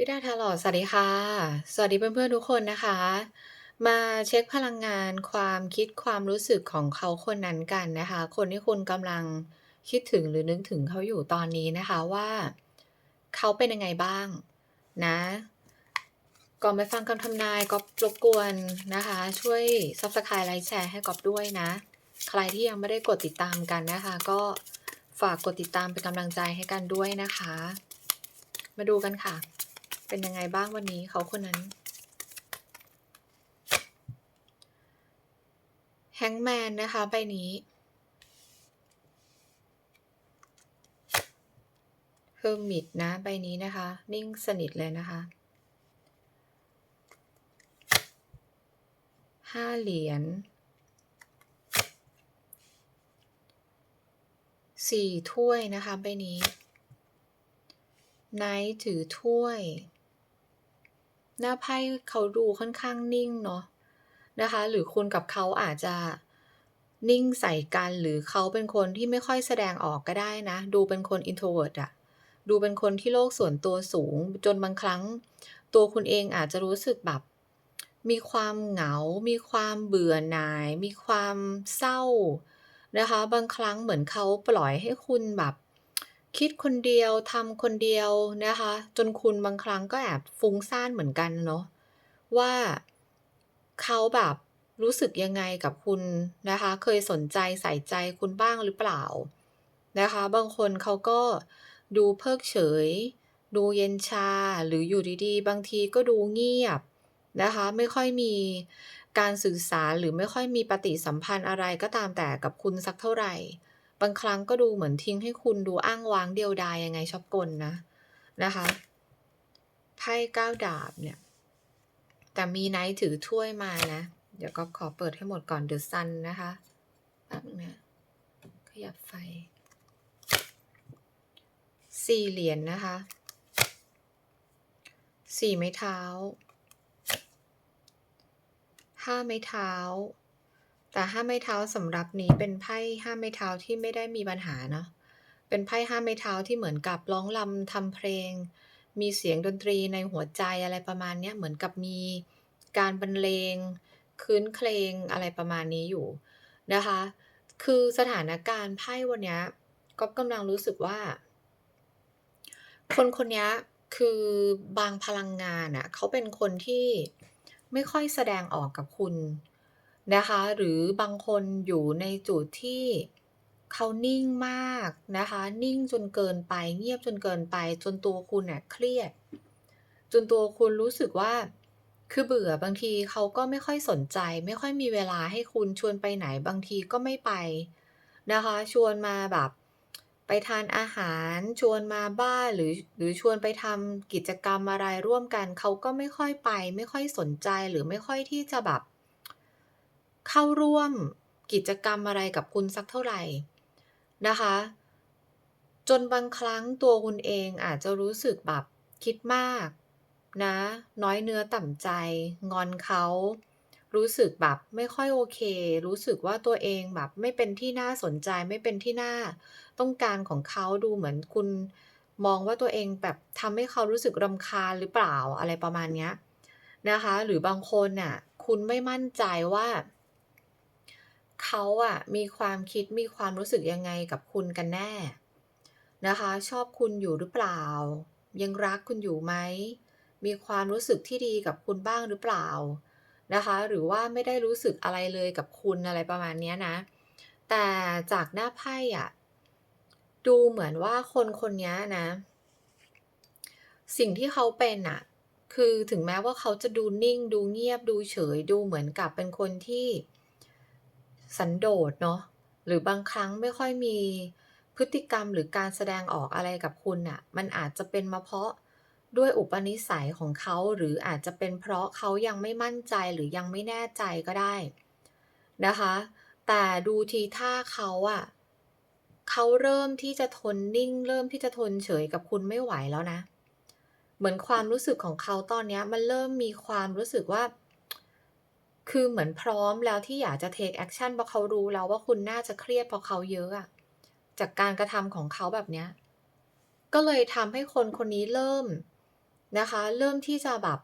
ลิดาทาโรต์สวัสดีค่ะ สวัสดีเพื่อนๆทุกคนนะคะ มาเช็คพลังงานความคิดความรู้สึกของเขาคนนั้นกันนะคะ คนที่คุณกำลังคิดถึงหรือนึกถึงเขาอยู่ตอนนี้นะคะว่าเขาเป็นยังไงบ้างนะ ก่อนไปฟังคำทำนายก็รบกวนนะคะ ช่วย Subscribe ไลค์แชร์ให้กอบด้วยนะ ใครที่ยังไม่ได้กดติดตามกันนะคะ ก็ฝากกดติดตามเป็นกำลังใจให้กันด้วยนะคะ มาดูกันค่ะ เป็นยังไงบ้างวันนี้เขาคนนั้นแฮงแมนนะคะใบนี้ เฮอร์มิตนะใบนี้นะคะ นิ่งสนิทเลยนะคะห้าเหรียญสี่ถ้วยนะคะใบนี้ไนท์ถือถ้วย หน้าไพ่เขาดูค่อนข้างนิ่งเนาะนะคะ หรือคุณกับเขาอาจจะนิ่งใส่กันหรือเขาเป็นคนที่ไม่ค่อยแสดงออกก็ได้นะ ดูเป็นคน introvert อะดูเป็นคนที่โลกส่วนตัวสูง จนบางครั้ง ตัวคุณเองอาจจะรู้สึกแบบ มีความเหงา มีความเบื่อหน่าย มีความเศร้านะคะ บางครั้งเหมือนเขาปล่อยให้คุณแบบ คิดคนเดียวทำคนเดียวนะคะ จนคุณบางครั้งก็แอบฟุ้งซ่านเหมือนกันเนาะว่าเขาแบบรู้สึกยังไงกับคุณนะคะ เคยสนใจใส่ใจคุณบ้างหรือเปล่านะคะ บางคนเขาก็ดูเพิกเฉย ดูเย็นชาหรืออยู่ดีๆ บางทีก็ดูเงียบนะคะ ไม่ค่อยมีการสื่อสารหรือไม่ค่อยมีปฏิสัมพันธ์อะไรก็ตามแต่กับคุณสักเท่าไหร่ บางครั้งก็ดูเหมือนทิ้งให้คุณดูอ้างว้างเดียวดายยังไงชอบกลนะนะคะไพ่เก้าดาบเนี่ย แต่มีไนท์ถือถ้วยมานะ เดี๋ยวก็ขอเปิดให้หมดก่อนเดอะซันนะคะแป๊บนึงนะขยับไฟ สี่เหรียญนนะคะ สี่ไม้เท้า ห้าไม้เท้า แต่ห้าไม้เท้าสำหรับนี้เป็นไพ่ห้าไม้เท้าที่ไม่ได้มีปัญหาเนาะเป็นไพ่ห้าไม้เท้าที่เหมือนกับร้องรำทำเพลง มีเสียงดนตรีในหัวใจอะไรประมาณเนี้ยเหมือนกับมีการบรรเลงคืนเคลงอะไรประมาณนี้อยู่นะคะ คือสถานการณ์ไพ่วันนี้ก๊อฟกำลังรู้สึกว่า คนคนนี้คือบางพลังงานอะเขาเป็นคนที่ไม่ค่อยแสดงออกกับคุณ นะคะ หรือบางคนอยู่ในจุดที่เขานิ่งมากนะคะ นิ่งจนเกินไป เงียบจนเกินไป จนตัวคุณเน่ะเครียด จนตัวคุณรู้สึกว่า คือเบื่อบางทีเขาก็ไม่ค่อยสนใจ ไม่ค่อยมีเวลาให้คุณชวนไปไหนบางทีก็ไม่ไปนะคะ ชวนมาแบบไปทานอาหารชวนมาบ้านหรือหรือชวนไปทำกิจกรรมอะไรร่วมกัน เขาก็ไม่ค่อยไป ไม่ค่อยสนใจหรือไม่ค่อยที่จะแบบ เข้าร่วมกิจกรรมอะไรกับคุณสักเท่าไหร่นะคะ จนบางครั้งตัวคุณเองอาจจะรู้สึกแบบคิดมากนะ น้อยเนื้อต่ำใจ งอนเขา รู้สึกแบบไม่ค่อยโอเค รู้สึกว่าตัวเองแบบไม่เป็นที่น่าสนใจไม่เป็นที่น่าต้องการของเขาดูเหมือนคุณมองว่าตัวเองแบบทำให้เขารู้สึกรำคาญหรือเปล่าอะไรประมาณเนี้ยนะคะ หรือบางคนน่ะ คุณไม่มั่นใจว่า เขาอะมีความคิดมีความรู้สึกยังไงกับคุณกันแน่ นะคะ ชอบคุณอยู่หรือเปล่า ยังรักคุณอยู่ไหม มีความรู้สึกที่ดีกับคุณบ้างหรือเปล่านะคะ หรือว่าไม่ได้รู้สึกอะไรเลยกับคุณอะไรประมาณนี้นะ แต่จากหน้าไพ่อะดูเหมือนว่าคนคนนี้นะ สิ่งที่เขาเป็นน่ะคือถึงแม้ว่าเขาจะดูนิ่ง ดูเงียบดูเฉยดูเหมือนกับเป็นคนที่ สันโดษเนาะหรือบางครั้งไม่ค่อยมีพฤติกรรมหรือการแสดงออกอะไรกับคุณน่ะ มันอาจจะเป็นมาเพราะด้วยอุปนิสัยของเขาหรืออาจจะเป็นเพราะเขายังไม่มั่นใจหรือยังไม่แน่ใจก็ได้นะคะ แต่ดูทีท่าเขาอะเขาเริ่มที่จะทนนิ่ง เริ่มที่จะทนเฉยกับคุณไม่ไหวแล้วนะ เหมือนความรู้สึกของเขาตอนนี้มันเริ่มมีความรู้สึกว่า คือเหมือนพร้อมแล้วที่อยากจะ take action เพราะเขารู้แล้วว่าคุณน่าจะเครียดเพราะเขาเยอะอะจากการกระทำของเขาแบบเนี้ยก็เลยทำให้คนคนนี้เริ่มนะคะ เริ่มที่จะแบบ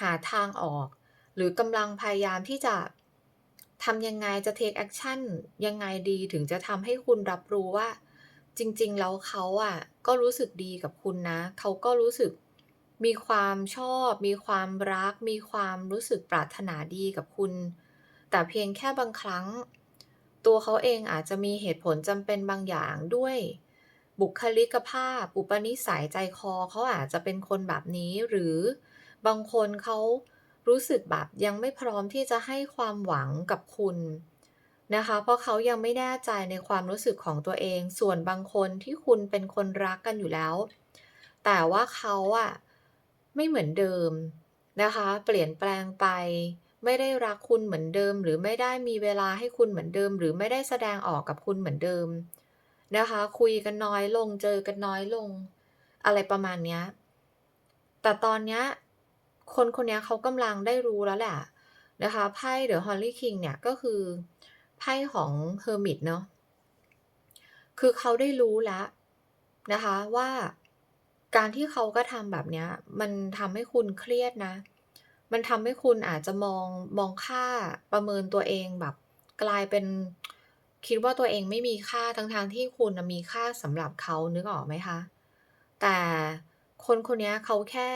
หาทางออก หรือกำลังพยายามที่จะทำยังไงจะเทกแอกชันยังไงดีถึงจะทำให้คุณรับรู้ว่า จริง ๆ แล้วเขาอะก็รู้สึกดีกับคุณนะ เขาก็รู้สึก มีความชอบ มีความรัก มีความรู้สึกปรารถนาดีกับคุณ แต่เพียงแค่บางครั้ง ตัวเขาเองอาจจะมีเหตุผลจำเป็นบางอย่างด้วย บุคลิกภาพ อุปนิสัยใจคอเขาอาจจะเป็นคนแบบนี้ หรือบางคนเขารู้สึกแบบยังไม่พร้อมที่จะให้ความหวังกับคุณนะคะ เพราะเขายังไม่แน่ใจในความรู้สึกของตัวเอง ส่วนบางคนที่คุณเป็นคนรักกันอยู่แล้ว แต่ว่าเขาอะ ไม่เหมือนเดิมนะคะ เปลี่ยนแปลงไป ไม่ได้รักคุณเหมือนเดิม หรือไม่ได้มีเวลาให้คุณเหมือนเดิม หรือไม่ได้แสดงออกกับคุณเหมือนเดิมนะคะ คุยกันน้อยลงเจอกันน้อยลง อะไรประมาณเนี้ยแต่ตอนเนี้ยคนคนนี้เขากำลังได้รู้แล้วแหละนะคะไพ่ The Holy King เนี่ยก็คือไพ่ของ Hermit เนาะคือเขาได้รู้แล้วนะคะว่า การที่เขากระทำแบบเนี้ย มันทำให้คุณเครียดนะ มันทำให้คุณอาจจะมองมองค่าประเมินตัวเองแบบ กลายเป็นคิดว่าตัวเองไม่มีค่าทั้งๆที่คุณมีค่าสำหรับเขานึกออกไหมคะ แต่คนคนนี้เขาแค่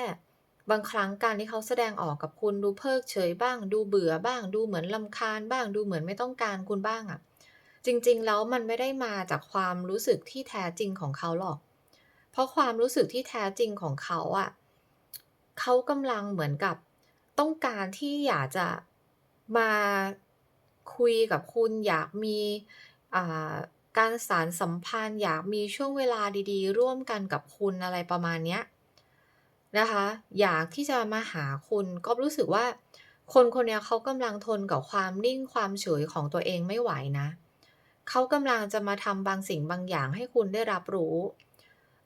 บางครั้งการที่เขาแสดงออกกับคุณดูเพิกเฉยบ้าง ดูเบื่อบ้าง ดูเหมือนรำคาญบ้าง ดูเหมือนไม่ต้องการคุณบ้างอะจริงๆแล้วมันไม่ได้มาจากความรู้สึกที่แท้จริงของเขาหรอก เพราะความรู้สึกที่แท้จริงของเขาอะเขากำลังเหมือนกับต้องการที่อยากจะมาคุยกับคุณอยากมีการสานสัมพันธ์ อยากมีช่วงเวลาดีๆ ร่วมกันกับคุณอะไรประมาณเนี้ยนะคะ อยากที่จะมาหาคุณก็รู้สึกว่า คนคนนี้เขากำลังทนกับความนิ่งความเฉยของตัวเองไม่ไหวนะเขากำลังจะมาทำบางสิ่งบางอย่างให้คุณได้รับรู้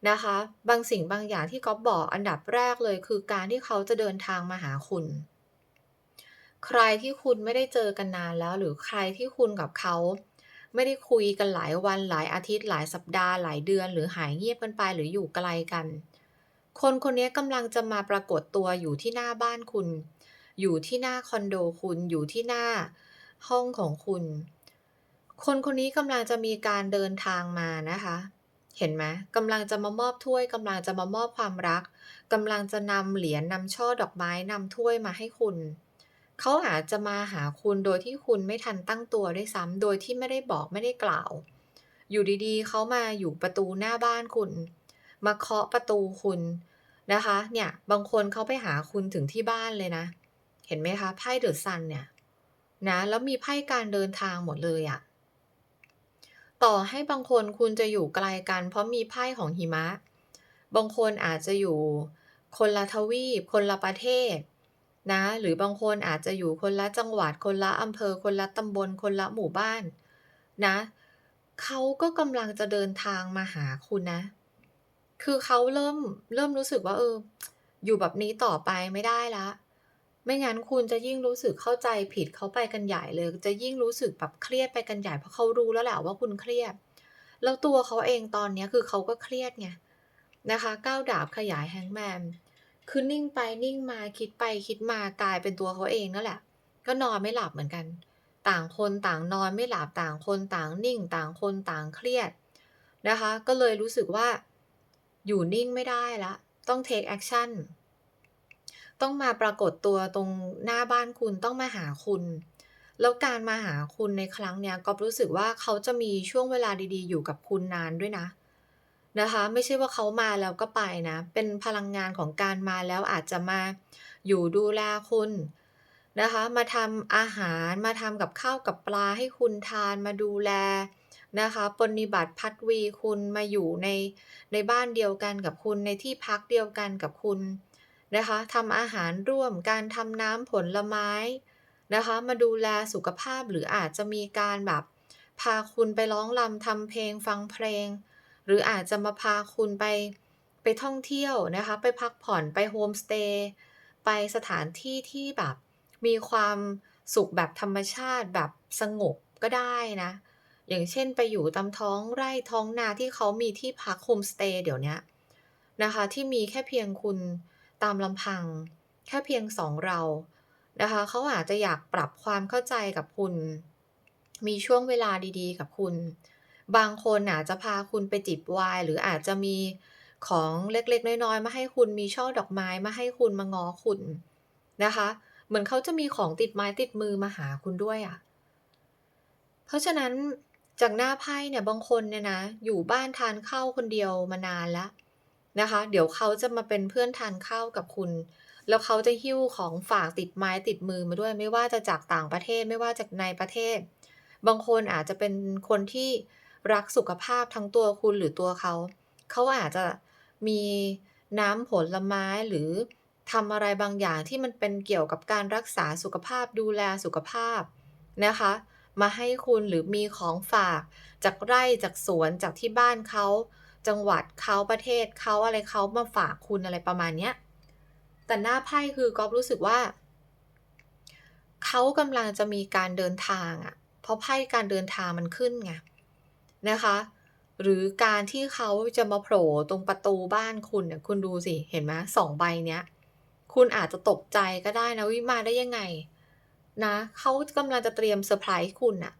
นะคะ บางสิ่งบางอย่างที่ก๊อฟบอกอันดับแรกเลยคือการที่เขาจะเดินทางมาหาคุณ ใครที่คุณไม่ได้เจอกันนานแล้ว หรือใครที่คุณกับเขาไม่ได้คุยกันหลายวันหลายอาทิตย์ หลายสัปดาห์หลายเดือน หรือหายเงียบกันไปหรืออยู่ไกลกัน คนคนนี้กำลังจะมาปรากฏตัวอยู่ที่หน้าบ้านคุณ อยู่ที่หน้าคอนโดคุณ อยู่ที่หน้าห้องของคุณ คนคนนี้กำลังจะมีการเดินทางมานะคะ เห็นไหมกำลังจะมามอบถ้วยกำลังจะมามอบความรักกำลังจะนำเหรียญนำช่อดอกไม้นำถ้วยมาให้คุณ เขาอาจจะมาหาคุณโดยที่คุณไม่ทันตั้งตัวด้วยซ้ำโดยที่ไม่ได้บอกไม่ได้กล่าว อยู่ดีๆ เขามาอยู่ประตูหน้าบ้านคุณ มาเคาะประตูคุณนะคะ เนี่ยบางคนเขาไปหาคุณถึงที่บ้านเลยนะ เห็นไหมคะไพ่ The Sun เนี่ยนะแล้วมีไพ่การเดินทางหมดเลยอะ ต่อให้บางคนคุณจะอยู่ไกลกัน เพราะมีไพ่ของหิมะ บางคนอาจจะอยู่คนละทวีป คนละประเทศนะ หรือบางคนอาจจะอยู่คนละจังหวัด คนละอำเภอ คนละตำบล คนละหมู่บ้านนะเขาก็กำลังจะเดินทางมาหาคุณนะ คือเขาเริ่มเริ่มรู้สึกว่าเออ อยู่แบบนี้ต่อไปไม่ได้ล้ว ไม่งั้นคุณจะยิ่งรู้สึกเข้าใจผิดเขาไปกันใหญ่เลย จะยิ่งรู้สึกแบบเครียดไปกันใหญ่เพราะเขารู้แล้วแหละว่าคุณเครียด แล้วตัวเขาเองตอนนี้คือเขาก็เครียดไงนะคะ9ดาบขยาย Hangman คือนิ่งไปนิ่งมาคิดไปคิดมากลายเป็นตัวเขาเองนั่นแหละ ก็นอนไม่หลับเหมือนกัน ต่างคนต่างนอนไม่หลับต่างคนต่างนิ่ง ต่างคนต่างเครียดนะคะ ก็เลยรู้สึกว่าอยู่นิ่งไม่ได้แล้วต้องเทกแอกชัน ต้องมาปรากฏตัวตรงหน้าบ้านคุณต้องมาหาคุณ แล้วการมาหาคุณในครั้งเนี้ยก๊อฟรู้สึกว่าเขาจะมีช่วงเวลาดีๆ อยู่กับคุณนานด้วยนะนะคะ ไม่ใช่ว่าเขามาแล้วก็ไปนะ เป็นพลังงานของการมาแล้วอาจจะมาอยู่ดูแลคุณนะคะ มาทำอาหารมาทำกับข้าวกับปลาให้คุณทานมาดูแลนะคะปรนนิบัติพัดวีคุณมาอยู่ในในบ้านเดียวกันกับคุณในที่พักเดียวกันกับคุณ นะคะทำอาหารร่วมการทำน้ำผลไม้นะคะ มาดูแลสุขภาพหรืออาจจะมีการแบบ พาคุณไปร้องรำทำเพลงฟังเพลง หรืออาจจะมาพาคุณไปไปท่องเที่ยวนะคะ ไปพักผ่อนไปโฮมสเตย์ไปสถานที่ที่แบบมีความสุขแบบธรรมชาติแบบสงบก็ได้นะ อย่างเช่นไปอยู่ตามท้องไร่ท้องนาที่เขามีที่พักโฮมสเตย์เดี๋ยวนี้นะคะ ที่มีแค่เพียงคุณ ตามลำพังแค่เพียง2เรานะคะเขาอาจจะอยากปรับความเข้าใจกับคุณ มีช่วงเวลาดีๆ กับคุณ บางคนอาจจะพาคุณไปจิบไวน์หรืออาจจะมีของเล็กๆ น้อยๆ มาให้คุณมีช่อดอกไม้มาให้คุณมาง้อคุณนะคะ เหมือนเขาจะมีของติดไม้ติดมือมาหาคุณด้วยอะ เพราะฉะนั้นจากหน้าไพ่เนี่ยบางคนเนี่ยนะอยู่บ้านทานข้าวคนเดียวมานานแล้ว นะคะ เดี๋ยวเขาจะมาเป็นเพื่อนทานข้าวกับคุณ แล้วเขาจะหิ้วของฝากติดไม้ติดมือมาด้วย ไม่ว่าจะจากต่างประเทศไม่ว่าจากในประเทศ บางคนอาจจะเป็นคนที่รักสุขภาพทั้งตัวคุณหรือตัวเขา เขาอาจจะมีน้ำผลไม้หรือทำอะไรบางอย่างที่มันเป็นเกี่ยวกับการรักษาสุขภาพดูแลสุขภาพนะคะ มาให้คุณหรือมีของฝากจากไร่จากสวนจากที่บ้านเขา จังหวัดเขาประเทศเขาอะไรเขามาฝากคุณอะไรประมาณเนี้ยแต่หน้าไพ่คือก๊อฟรู้สึกว่า เขากำลังจะมีการเดินทางอะเพราะไพ่การเดินทางมันขึ้นไงนะคะ หรือการที่เขาจะมาโผล่ตรงประตูบ้านคุณเนี่ยคุณดูสิเห็นไหม2ใบเนี้ย คุณอาจจะตกใจก็ได้นะอุ๊ยมาได้ยังไง นะเขากำลังจะเตรียมเซอร์ไพรส์คุณน่ะ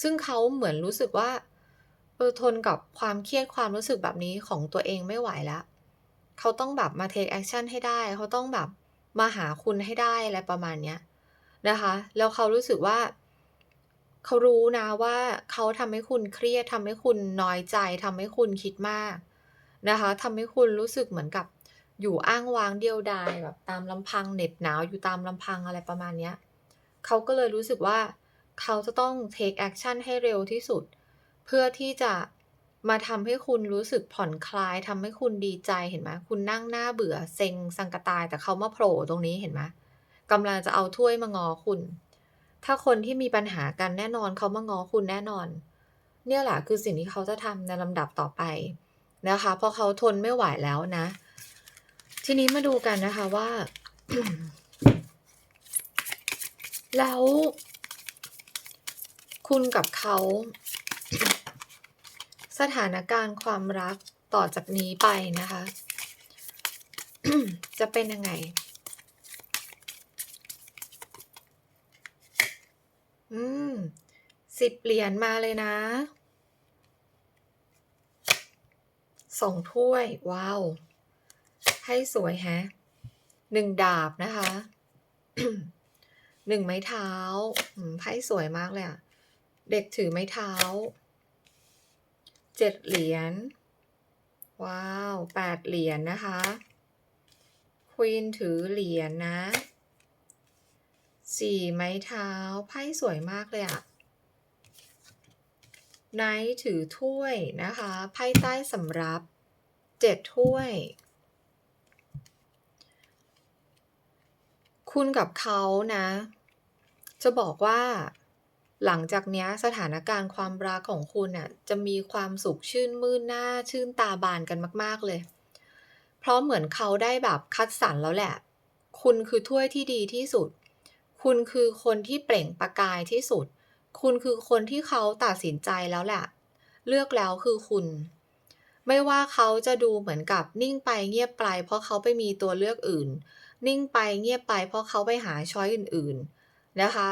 ซึ่งเขาเหมือนรู้สึกว่า ออทนกับความเครียดความรู้สึกแบบนี้ของตัวเองไม่ไหวแล้ว เขาต้องแบบมา take action ให้ได้ เขาต้องแบบมาหาคุณให้ได้อะไรประมาณเนี้ยนะคะ แล้วเขารู้สึกว่า เขารู้นะว่าเขาทำให้คุณเครียดทำให้คุณน้อยใจทำให้คุณคิดมากนะคะทำให้คุณรู้สึกเหมือนกับอยู่อ้างว้างเดียวดายแบบตามลำพังเหน็บหนาวอยู่ตามลำพังอะไรประมาณเนี้ยเขาก็เลยรู้สึกว่าเขาจะต้อง take action ให้เร็วที่สุดเเพื่อที่จะมาทำให้คุณรู้สึกผ่อนคลายทำให้คุณดีใจเห็นไหมคุณนั่งหน้าเบื่อเซ็งสังกตายแต่เขามาโผล่ตรงนี้เห็นไหมกำลังจะเอาถ้วยมางอคุณ ถ้าคนที่มีปัญหากันแน่นอนเขามางอคุณแน่นอน เนี่ยแหละคือสิ่งที่เขาจะทำในลำดับต่อไปนะคะ เพราะเขาทนไม่ไหวแล้วนะ ทีนี้มาดูกันนะคะว่า แล้ว คุณกับเขา สถานการณ์ความรักต่อจากนี้ไปนะคะ จะเป็นยังไง?อืม10เหรียญมาเลยนะ2ถ้วย ว้าวไพ่สวยแฮะ1ดาบนะคะ1ไม้เท้าไพ่สวยมากเลยอะเด็กถือไม้เท้า 7เหรียญ ว้าว8เหรียญนะคะ ควีนถือเหรียญนะ4ไม้เท้าไพ่สวยมากเลยอะ Knight ถือถ้วยนะคะไพ่ใต้สำรับ7ถ้วย คุณกับเขานะ จะบอกว่า หลังจากนี้สถานการณ์ความรักของคุณน่ะจะมีความสุขชื่นมื่นหน้าชื่นตาบานกันมาก ๆเลย เพราะเหมือนเขาได้แบบคัดสรรแล้วแหละ คุณคือถ้วยที่ดีที่สุด คุณคือคนที่เปล่งประกายที่สุด คุณคือคนที่เขาตัดสินใจแล้วแหละ เลือกแล้วคือคุณ ไม่ว่าเขาจะดูเหมือนกับนิ่งไปเงียบไป เพราะเขาไปมีตัวเลือกอื่น นิ่งไปเงียบไป เพราะเขาไปหาช้อยอื่น ๆ นะคะ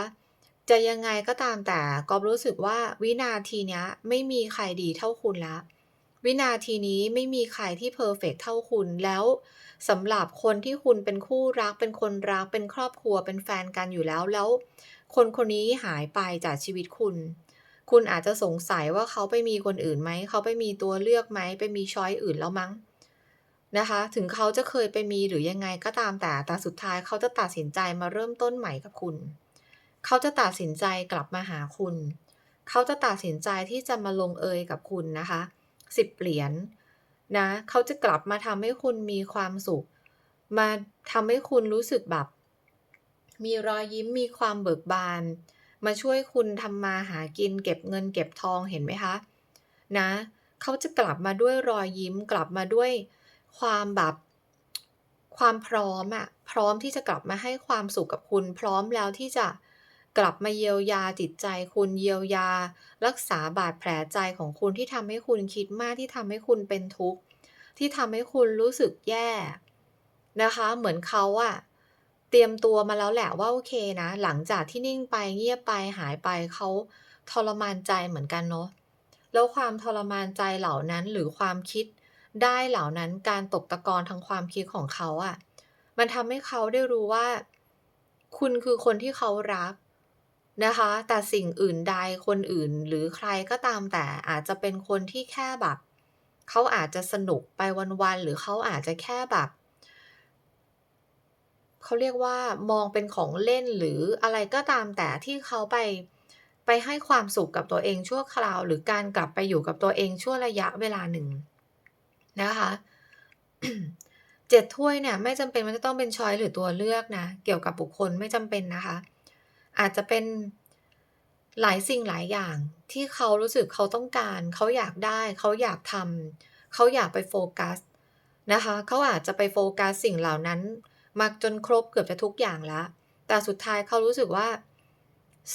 จะยังไงก็ตามแต่กอฟรู้สึกว่าวินาทีนี้ไม่มีใครดีเท่าคุณแล้ววินาทีนี้ไม่มีใครที่เพอร์เฟกต์เท่าคุณแล้วสำหรับคนที่คุณเป็นคู่รักเป็นคนรักเป็นครอบครัวเป็นแฟนกันอยู่แล้วแล้ว คนคนนี้หายไปจากชีวิตคุณ คุณอาจจะสงสัยว่าเขาไปมีคนอื่นไหมเขาไปมีตัวเลือกไหมไปมีช้อยอื่นแล้วมั้งนะคะ ถึงเขาจะเคยไปมีหรือยังไงก็ตามแต่แต่สุดท้ายเขาจะตัดสินใจมาเริ่มต้นใหม่กับคุณ เขาจะตัดสินใจกลับมาหาคุณ เขาจะตัดสินใจที่จะมาลงเอยกับคุณนะคะ10เหรียญนะเขาจะกลับมาทำให้คุณมีความสุข มาทำให้คุณรู้สึกแบบ มีรอยยิ้มมีความเบิกบาน มาช่วยคุณทำมาหากินเก็บเงินเก็บทองเห็นไหมคะนะเขาจะกลับมาด้วยรอยยิ้มกลับมาด้วยความแบบความพร้อมอะพร้อมที่จะกลับมาให้ความสุขกับคุณ พร้อมแล้วที่จะ กลับมาเยียวยาจิตใจคุณเยียวยา รักษาบาดแผลใจของคุณที่ทำให้คุณคิดมากที่ทำให้คุณเป็นทุกข์ ที่ทำให้คุณรู้สึกแย่นะคะ เหมือนเขาอะเตรียมตัวมาแล้วแหละว่าโอเคนะ หลังจากที่นิ่งไปเงียบไปหายไปเขาทรมานใจเหมือนกันเนาะแล้วความทรมานใจเหล่านั้นหรือความคิดได้เหล่านั้นการตกตะกอนทางความคิดของเขาอะมันทำให้เขาได้รู้ว่า คุณคือคนที่เขารัก นะคะ แต่สิ่งอื่นใดคนอื่นหรือใครก็ตามแต่อาจจะเป็นคนที่แค่แบบเขาอาจจะสนุกไปวันๆหรือเขาอาจจะแค่แบบเขาเรียกว่ามองเป็นของเล่นหรืออะไรก็ตามแต่ที่เขาไปไปให้ความสุขกับตัวเองชั่วคราว หรือการกลับไปอยู่กับตัวเองชั่วระยะเวลาหนึ่งนะคะ7ถ้วยเนี่ยไม่จำเป็นว่าจะต้องเป็นชอยหรือตัวเลือกนะ เกี่ยวกับบุคคลไม่จำเป็นนะคะ อาจจะเป็นหลายสิ่งหลายอย่างที่เขารู้สึกเขาต้องการ เขาอยากได้เขาอยากทำเขาอยากไปโฟกัสนะคะเขาอาจจะไปโฟกัสสิ่งเหล่านั้นมาจนครบเกือบจะทุกอย่างแล้ว แต่สุดท้ายเขารู้สึกว่า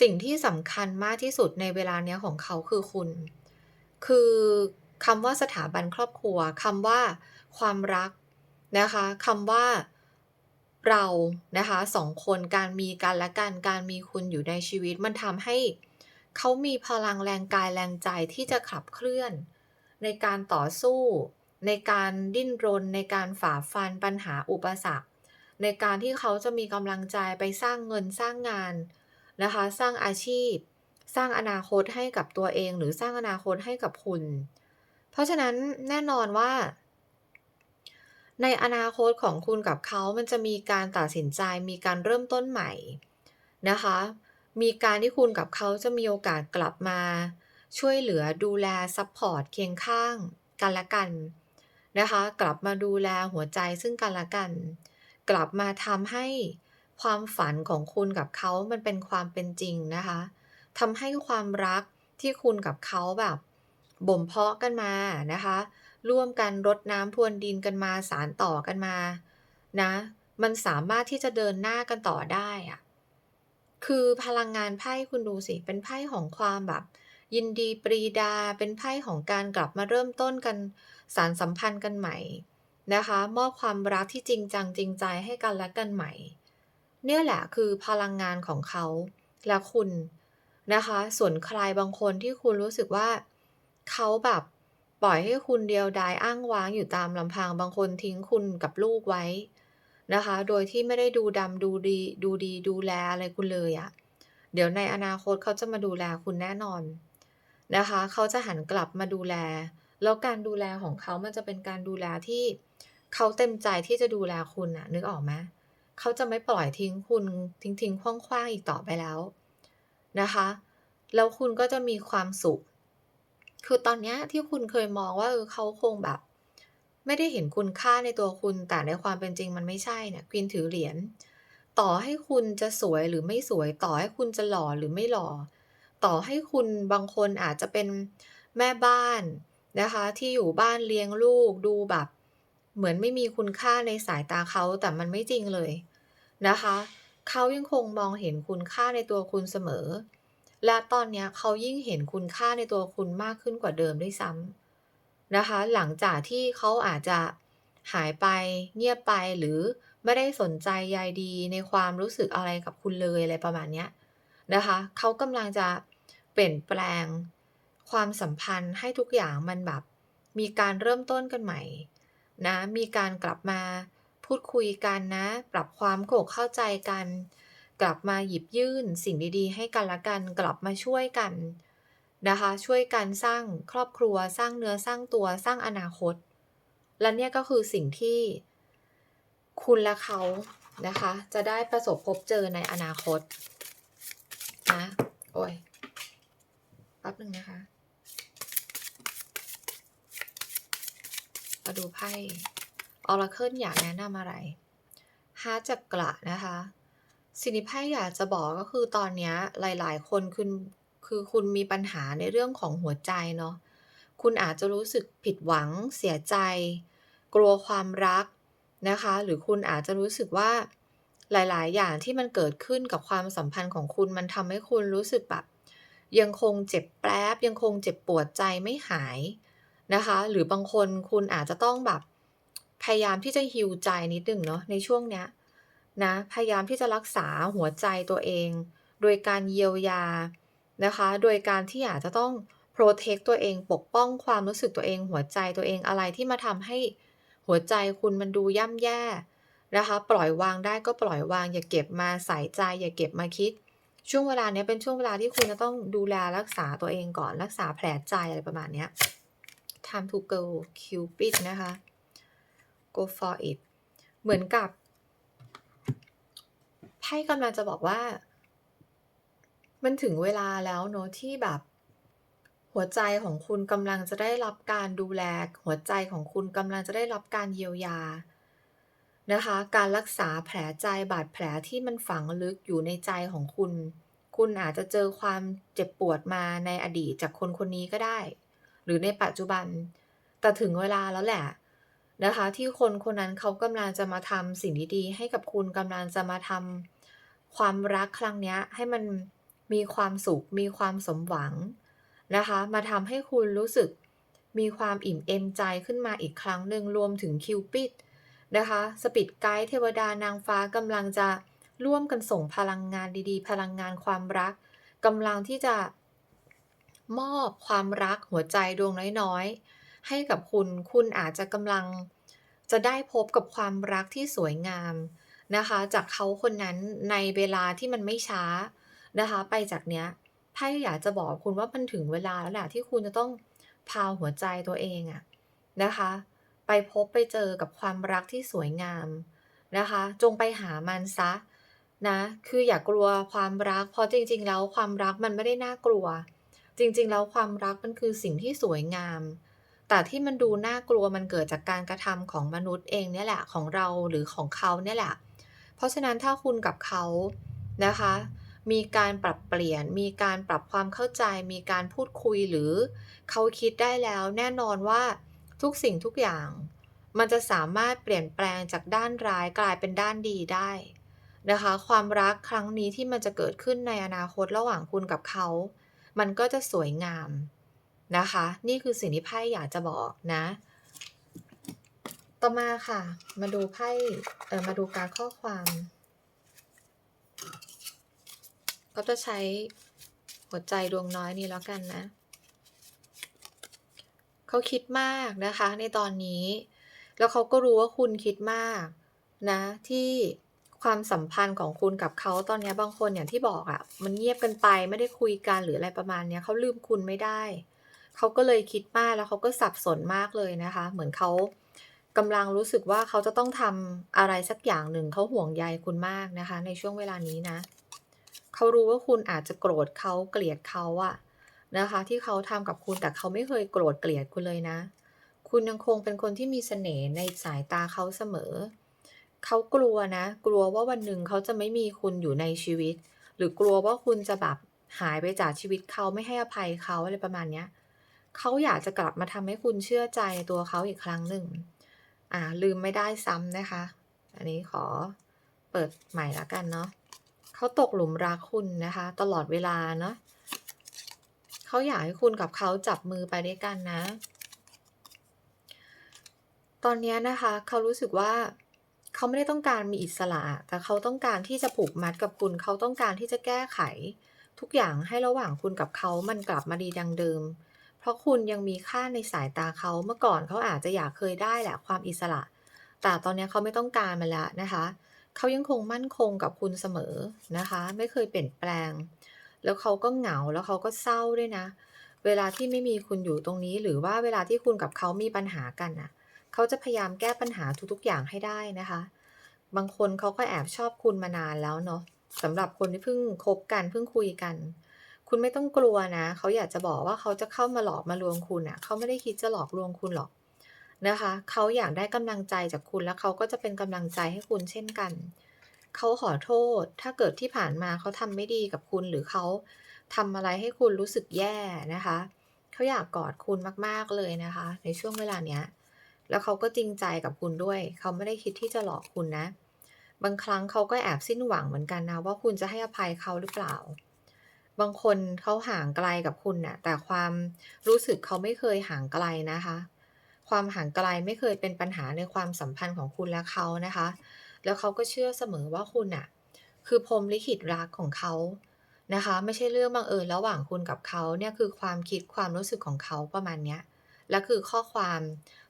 สิ่งที่สำคัญมากที่สุดในเวลาเนี้ยของเขาคือคุณ คือคำว่าสถาบันครอบครัวคำว่าความรักนะคะคำว่า เรานะคะ2คนการมีกันและกันการมีคุณอยู่ในชีวิตมันทำให้เขามีพลังแรงกายแรงใจที่จะขับเคลื่อน ในการต่อสู้ ในการดิ้นรน ในการฝ่าฟันปัญหาอุปสรรค ในการที่เขาจะมีกำลังใจไปสร้างเงินสร้างงานนะคะ สร้างอาชีพ สร้างอนาคตให้กับตัวเอง หรือสร้างอนาคตให้กับคุณ เพราะฉะนั้นแน่นอนว่า ในอนาคตของคุณกับเขามันจะมีการตัดสินใจมีการเริ่มต้นใหม่นะคะ มีการที่คุณกับเขาจะมีโอกาสกลับมา ช่วยเหลือดูแลซัปพอร์ตเคียงข้างกันและกันนะคะ กลับมาดูแลหัวใจซึ่งกันและกัน กลับมาทำให้ความฝันของคุณกับเขามันเป็นความเป็นจริงนะคะทำให้ความรักที่คุณกับเขาแบบบ่มเพาะกันมานะคะ ร่วมกันรดน้ำพรวนดินกันมาสานต่อกันมา นะ มันสามารถที่จะเดินหน้ากันต่อได้อะคือพลังงานไพ่คุณดูสิ เป็นไพ่ของความแบบ ยินดีปรีดา เป็นไพ่ของการกลับมาเริ่มต้นกันสานสัมพันธ์กันใหม่นะคะ มอบความรักที่จริงจังจริงใจให้กันและกันใหม่ เนี่ยแหละคือพลังงานของเขาและคุณนะคะ ส่วนใครบางคนที่คุณรู้สึกว่า เขาแบบ ปล่อยให้คุณเดียวดายอ้างว้างอยู่ตามลำพังบางคนทิ้งคุณกับลูกไว้นะคะ โดยที่ไม่ได้ดูดำดูดีดูดีดูแลอะไรคุณเลยอะเดี๋ยวในอนาคตเขาจะมาดูแลคุณแน่นอนนะคะ เขาจะหันกลับมาดูแล แล้วการดูแลของเขามันจะเป็นการดูแลที่เขาเต็มใจที่จะดูแลคุณน่ะนึกออกไหม?เขาจะไม่ปล่อยทิ้งคุณทิ้งๆขว้างๆอีกต่อไปแล้วนะคะ แล้วคุณก็จะมีความสุข คือตอนนี้ที่คุณเคยมองว่าเออเขาคงแบบ ไม่ได้เห็นคุณค่าในตัวคุณ แต่ในความเป็นจริงมันไม่ใช่เนี่ย Queen ถือเหรียญต่อให้คุณจะสวยหรือไม่สวย ต่อให้คุณจะหล่อหรือไม่หล่อ ต่อให้คุณบางคนอาจจะเป็นแม่บ้านนะคะ ที่อยู่บ้านเลี้ยงลูกดูแบบ เหมือนไม่มีคุณค่าในสายตาเขาแต่มันไม่จริงเลยนะคะ เขายังคงมองเห็นคุณค่าในตัวคุณเสมอ และตอนนี้เขายิ่งเห็นคุณค่าในตัวคุณมากขึ้นกว่าเดิมด้วยซ้ำนะคะ หลังจากที่เขาอาจจะหายไปเงียบไปหรือไม่ได้สนใจใยดีในความรู้สึกอะไรกับคุณเลยอะไรประมาณนี้นะคะเขากำลังจะเปลี่ยนแปลงความสัมพันธ์ให้ทุกอย่างมันแบบ มีการเริ่มต้นกันใหม่นะมีการกลับมาพูดคุยกันนะ ปรับความเข้าอกเข้าใจกัน กลับมาหยิบยื่นสิ่งดีๆ ให้กันละกันกลับมาช่วยกันนะคะ ช่วยกันสร้างครอบครัวสร้างเนื้อสร้างตัวสร้างอนาคต และเนี่ยก็คือสิ่งที่คุณและเขานะคะ จะได้ประสบพบเจอในอนาคตนะโอ๊ยแป๊บหนึ่งนะคะมาดูไพ่ Oracle อยากแนะนำอะไร Heart จักระนะคะ สิ่งที่ไพ่อยากจะบอกก็คือตอนเนี้ยหลายๆ คนคุณคือคุณมีปัญหาในเรื่องของหัวใจเนาะคุณอาจจะรู้สึกผิดหวัง เสียใจ กลัวความรักนะคะ หรือคุณอาจจะรู้สึกว่าหลาย ๆ อย่างที่มันเกิดขึ้นกับความสัมพันธ์ของคุณมันทำให้คุณรู้สึกแบบ ยังคงเจ็บแปลบยังคงเจ็บปวดใจไม่หายนะคะ หรือบางคนคุณอาจจะต้องแบบพยายามที่จะ heal ใจนิดหนึ่งเนาะในช่วงเนี้ย นะพยายามที่จะรักษาหัวใจตัวเอง โดยการเยียวยานะคะ โดยการที่อาจจะต้องโพรเทกตัวเองปกป้องความรู้สึกตัวเอง หัวใจตัวเองอะไรที่มาทำให้หัวใจคุณมันดูย่ำแย่นะคะ ปล่อยวางได้ก็ปล่อยวาง อย่าเก็บมาใส่ใจ อย่าเก็บมาคิด ช่วงเวลาเนี้ยเป็นช่วงเวลาที่คุณจะต้องดูแลรักษาตัวเองก่อนรักษาแผลใจอะไรประมาณเนี้ย Time to go Cupid นะคะ Go for it เหมือนกับ ไพ่กำลังจะบอกว่า มันถึงเวลาแล้วเนาะที่แบบ หัวใจของคุณกำลังจะได้รับการดูแล หัวใจของคุณกำลังจะได้รับการเยียวยานะคะ การรักษาแผลใจบาดแผลที่มันฝังลึกอยู่ในใจของคุณ คุณอาจจะเจอความเจ็บปวดมาในอดีตจากคนคนนี้ก็ได้ หรือในปัจจุบัน แต่ถึงเวลาแล้วแหละนะคะ ที่คนคนนั้นเขากำลังจะมาทำสิ่งดีๆให้กับคุณกำลังจะมาทำ ความรักครั้งนี้ให้มันมีความสุข มีความสมหวังนะคะ มาทำให้คุณรู้สึกมีความอิ่มเอมใจขึ้นมาอีกครั้งหนึ่งรวมถึง Cupid นะคะ Spirit Guide เทวดานางฟ้ากำลังจะร่วมกันส่งพลังงานดีๆ พลังงานความรักกำลังที่จะมอบความรักหัวใจดวงน้อยๆ ให้กับคุณ คุณอาจจะกำลังจะได้พบกับความรักที่สวยงาม นะคะ จากเขาคนนั้นในเวลาที่มันไม่ช้านะคะ ไปจากเนี้ยไพ่อยากจะบอกคุณว่ามันถึงเวลาแล้วแหละที่คุณจะต้องพาหัวใจตัวเองอะนะคะ ไปพบไปเจอกับความรักที่สวยงามนะคะ จงไปหามันเสียนะคืออย่ากลัวความรักเพราะจริง ๆ แล้วความรักมันไม่ได้น่ากลัว จริง ๆ แล้วความรักมันคือสิ่งที่สวยงาม แต่ที่มันดูน่ากลัวมันเกิดจากการกระทำของมนุษย์เองเนี่ยแหละของเราหรือของเขาเนี่ยแหละ เพราะฉะนั้นถ้าคุณกับเขานะคะ มีการปรับเปลี่ยน มีการปรับความเข้าใจ มีการพูดคุยหรือเขาคิดได้แล้ว แน่นอนว่าทุกสิ่งทุกอย่าง มันจะสามารถเปลี่ยนแปลงจากด้านร้ายกลายเป็นด้านดีได้นะคะ ความรักครั้งนี้ที่มันจะเกิดขึ้นในอนาคตระหว่างคุณกับเขา มันก็จะสวยงามนะคะ นี่คือสิ่งที่ไพ่อยากจะบอกนะ ต่อมาค่ะ มาดูไพ่เออมาดูการข้อความก็จะใช้หัวใจดวงน้อยนี้แล้วกันนะ เขาคิดมากนะคะในตอนนี้ แล้วเขาก็รู้ว่าคุณคิดมากนะที่ความสัมพันธ์ของคุณกับเขาตอนนี้บางคนอย่างที่บอกอะ มันเงียบกันไปไม่ได้คุยกันหรืออะไรประมาณเนี้ยเขาลืมคุณไม่ได้ เขาก็เลยคิดมากแล้วเขาก็สับสนมากเลยนะคะ เหมือนเขา กำลังรู้สึกว่าเขาจะต้องทำอะไรสักอย่างหนึ่งเขาห่วงใยคุณมากนะคะ ในช่วงเวลานี้นะ เขารู้ว่าคุณอาจจะโกรธเขาเกลียดเขาอะนะคะ ที่เขาทำกับคุณแต่เขาไม่เคยโกรธเกลียดคุณเลยนะ คุณยังคงเป็นคนที่มีเสน่ห์ในสายตาเขาเสมอ เขากลัวนะ กลัวว่าวันหนึ่งเขาจะไม่มีคุณอยู่ในชีวิต หรือกลัวว่าคุณจะแบบหายไปจากชีวิตเขาไม่ให้อภัยเขาอะไรประมาณเนี้ยเขาอยากจะกลับมาทำให้คุณเชื่อใจในตัวเขาอีกครั้งหนึ่ง อ่าลืมไม่ได้ซ้ำนะคะ อันนี้ขอเปิดใหม่แล้วกันเนาะเขาตกหลุมรักคุณนะคะ ตลอดเวลาเนาะเขาอยากให้คุณกับเขาจับมือไปด้วยกันนะ ตอนนี้นะคะเขารู้สึกว่าเขาไม่ได้ต้องการมีอิสระ แต่เขาต้องการที่จะผูกมัดกับคุณ เขาต้องการที่จะแก้ไข ทุกอย่างให้ระหว่างคุณกับเขามันกลับมาดีดังเดิม ราะคุณยังมีค่าในสายตาเขาเมื่อก่อนเขาอาจจะอยากเคยได้แหละความอิสระ แต่ตอนนี้เขาไม่ต้องการมันแล้วนะคะ เขายังคงมั่นคงกับคุณเสมอนะคะ ไม่เคยเปลี่ยนแปลง แล้วเขาก็เหงาแล้วเขาก็เศร้าด้วยนะ เวลาที่ไม่มีคุณอยู่ตรงนี้ หรือว่าเวลาที่คุณกับเขามีปัญหากันน่ะเขาจะพยายามแก้ปัญหาทุกๆอย่างให้ได้นะคะ บางคนเขาก็แอบชอบคุณมานานแล้วเนาะสำหรับคนที่เพิ่งคบกันเพิ่งคุยกัน คุณไม่ต้องกลัวนะ เขาอยากจะบอกว่าเขาจะเข้ามาหลอกมาลวงคุณน่ะ เขาไม่ได้คิดจะหลอกลวงคุณหรอกนะคะ เขาอยากได้กำลังใจจากคุณแล้วเขาก็จะเป็นกำลังใจให้คุณเช่นกัน เขาขอโทษ ถ้าเกิดที่ผ่านมาเขาทำไม่ดีกับคุณหรือเขาทำอะไรให้คุณรู้สึกแย่นะคะ เขาอยากกอดคุณมากๆเลยนะคะ ในช่วงเวลาเนี้ย แล้วเขาก็จริงใจกับคุณด้วย เขาไม่ได้คิดที่จะหลอกคุณนะ บางครั้งเขาก็แอบสิ้นหวังเหมือนกันนะว่าคุณจะให้อภัยเขาหรือเปล่า บางคนเขาห่างไกลกับคุณน่ะ แต่ความรู้สึกเขาไม่เคยห่างไกลนะคะ ความห่างไกลไม่เคยเป็นปัญหาในความสัมพันธ์ของคุณและเขานะคะ แล้วเขาก็เชื่อเสมอว่าคุณน่ะ คือพรมลิขิตรักของเขานะคะ ไม่ใช่เรื่องบังเอิญระหว่างคุณกับเขาเนี่ยคือความคิดความรู้สึกของเขาประมาณเนี้ยและคือข้อความ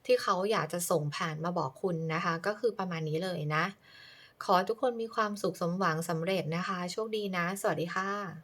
ที่เขาอยากจะส่งผ่านมาบอกคุณนะคะ ก็คือประมาณนี้เลยนะ ขอทุกคนมีความสุขสมหวังสำเร็จนะคะ โชคดีนะ สวัสดีค่ะ